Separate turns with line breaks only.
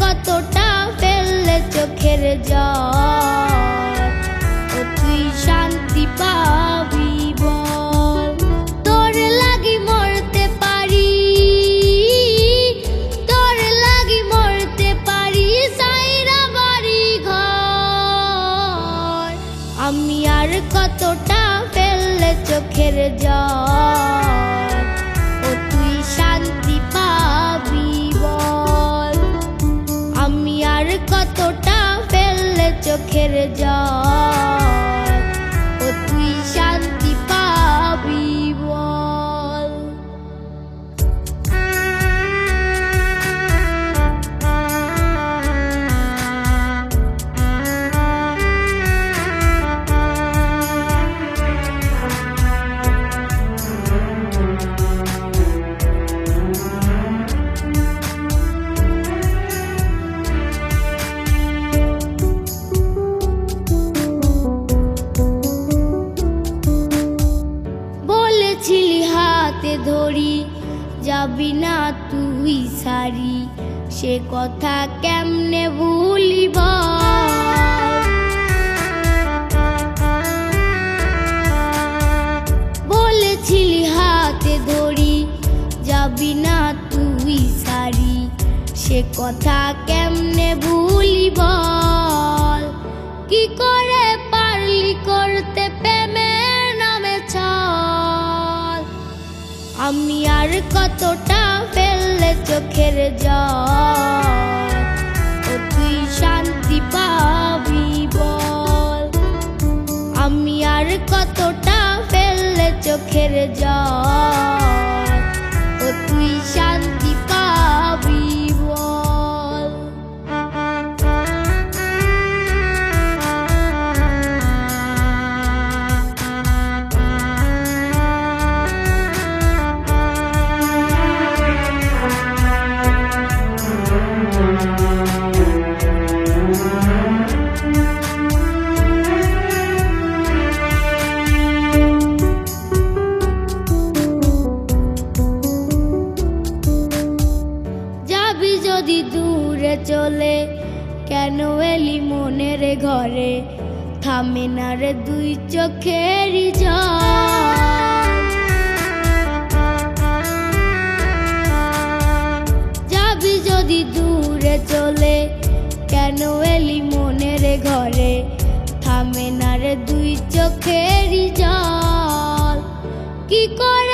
কতটা ফেললে চোখের জল? ও শান্তি তোর লাগি মরতে পারি, তোর লাগি মরতে পারি বাড়ি ঘর। আমি আর কতটা ফেললে চোখের যা চোখের জল ও তুই শান্তি পাবি বল। যাবি না তুই সারি? সে কথা কেমনে ভুলিব? বলেছিলি হাতে ধরি, যাবি না তুই সারি? সে কথা কেমনে ভুলিব? আমি আর কতটা ফেললে চোখের ও তুই শান্তি পাবি বল। আমি আর কতটা ফেললে চোখের জল? যাবি যদি দূরে চলে, কেন এলি মনের ঘরে? থামে না রে দুই চোখেরই যাবি যদি দূরে চলে, কেন এলি মনের ঘরে? থামে না রে দুই চোখেরই জল। কি করে